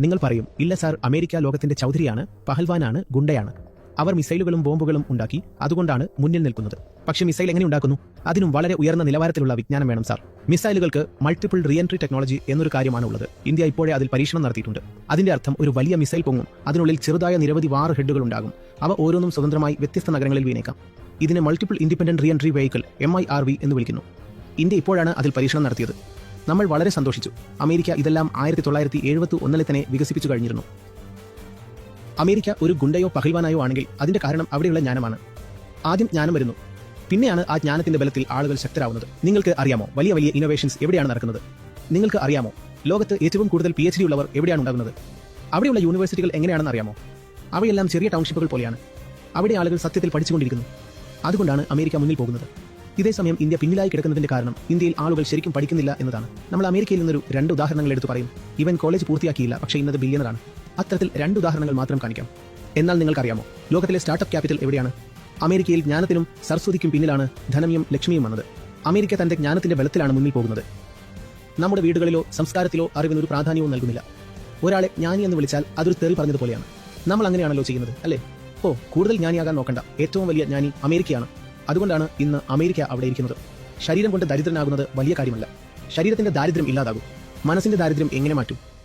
നിങ്ങൾ പറയും ഇല്ല സാർ അമേരിക്ക ലോകത്തിന്റെ ചൗധരിയാണ് പഹൽവാനാണ് ഗുണ്ടയാണ്. അവർ മിസൈലുകളും ബോംബുകളും ഉണ്ടാക്കി അതുകൊണ്ടാണ് മുന്നിൽ നിൽക്കുന്നത്. പക്ഷെ മിസൈൽ എങ്ങനെ ഉണ്ടാക്കുന്നു? അതിനും വളരെ ഉയർന്ന നിലവാരത്തിലുള്ള വിജ്ഞാനം വേണം സാർ. മിസൈലുകൾക്ക് മൾട്ടിപ്പിൾ റീഎൻട്രി ടെക്നോളജി എന്നൊരു കാര്യമാണ് ഉള്ളത്. ഇന്ത്യ ഇപ്പോഴേ അതിൽ പരീക്ഷണം നടത്തിയിട്ടുണ്ട്. അതിന്റെ അർത്ഥം ഒരു വലിയ മിസൈൽ പൊങ്ങും അതിനുള്ളിൽ ചെറുതായ നിരവധി വാർ ഹെഡുകൾ ഉണ്ടാകും. അവ ഓരോന്നും സ്വതന്ത്രമായി വ്യത്യസ്ത നഗരങ്ങളിൽ വീണേക്കാം ഇതിനെ multiple independent reentry vehicle M I R V എന്ന് വിളിക്കുന്നു. ഇന്ത്യ ഇപ്പോഴാണ് അതിൽ പരീക്ഷണം നടത്തിയത്. നമ്മൾ വളരെ സന്തോഷിച്ചു. അമേരിക്ക ഇതെല്ലാം ആയിരത്തി തൊള്ളായിരത്തി എഴുപത്തി ഒന്നിലെ തന്നെ വികസിപ്പിച്ചു കഴിഞ്ഞിരുന്നു. അമേരിക്ക ഒരു ഗുണ്ടയോ പഹൽവാനായോ ആണെങ്കിൽ അതിന്റെ കാരണം അവിടെയുള്ള ജ്ഞാനമാണ്. ആദ്യം ജ്ഞാനം വരുന്നു. പിന്നെയാണ് ആ ജ്ഞാനത്തിന്റെ ബലത്തിൽ ആളുകൾ ശക്തരാകുന്നത് നിങ്ങൾക്ക് അറിയാമോ വലിയ വലിയ ഇന്നോവേഷൻസ് എവിടെയാണ് നടക്കുന്നത്? നിങ്ങൾക്ക് അറിയാമോ ലോകത്ത് ഏറ്റവും കൂടുതൽ പി എച്ച് ഡി ഉള്ളവർ എവിടെയാണ് ഉണ്ടാകുന്നത്? അവിടെയുള്ള യൂണിവേഴ്സിറ്റികൾ എങ്ങനെയാണെന്ന് അറിയാമോ? അവയെല്ലാം ചെറിയ ടൗൺഷിപ്പുകൾ പോലെയാണ്. അവിടെ ആളുകൾ സത്യത്തിൽ പഠിച്ചുകൊണ്ടിരിക്കുന്നു. അതുകൊണ്ടാണ് അമേരിക്ക മുന്നിൽ പോകുന്നത്. ഇതേസമയം ഇന്ത്യ പിന്നിലായി കിടക്കുന്നതിന്റെ കാരണം ഇന്ത്യയിൽ ആളുകൾ ശരിക്കും പഠിക്കുന്നില്ല എന്നതാണ്. നമ്മൾ അമേരിക്കയിൽ നിന്നൊരു രണ്ട് ഉദാഹരണങ്ങൾ എടുത്തു പറയും. ഇവൻ കോളേജ് പൂർത്തിയാക്കിയില്ല പക്ഷേ ഇന്നത് ബില്യണറാണ് അത്തരത്തിൽ രണ്ട് ഉദാഹരണങ്ങൾ മാത്രം കാണിക്കാം. എന്നാൽ നിങ്ങൾക്കറിയാമോ ലോകത്തിലെ സ്റ്റാർട്ടപ്പ് ക്യാപിറ്റൽ എവിടെയാണ്? അമേരിക്കയിൽ ജ്ഞാനത്തിനും സരസ്വതിക്കും പിന്നിലാണ് ധനമിയും ലക്ഷ്മിയും വന്നത്. അമേരിക്ക തന്റെ ജ്ഞാനത്തിന്റെ ബലത്തിലാണ് മുന്നിൽ പോകുന്നത്. നമ്മുടെ വീടുകളിലോ സംസ്കാരത്തിലോ അറിവിന് ഒരു പ്രാധാന്യവും നൽകുന്നില്ല. ഒരാളെ ജ്ഞാനി എന്ന് വിളിച്ചാൽ അതൊരു തെറി പറഞ്ഞതുപോലെയാണ്. നമ്മൾ അങ്ങനെയാണല്ലോ ചെയ്യുന്നത് അല്ലേ? ഓ കൂടുതൽ ജ്ഞാനിയാകാൻ നോക്കണ്ട. ഏറ്റവും വലിയ ജ്ഞാനി അമേരിക്കയാണ്. അതുകൊണ്ടാണ് ഇന്ന് അമേരിക്ക അവിടെ ഇരിക്കുന്നത്. ശരീരം കൊണ്ട് ദരിദ്രനാകുന്നത് വലിയ കാര്യമല്ല. ശരീരത്തിന്റെ ദാരിദ്ര്യം ഇല്ലാതാകും. മനസ്സിന്റെ ദാരിദ്ര്യം എങ്ങനെ മാറ്റും?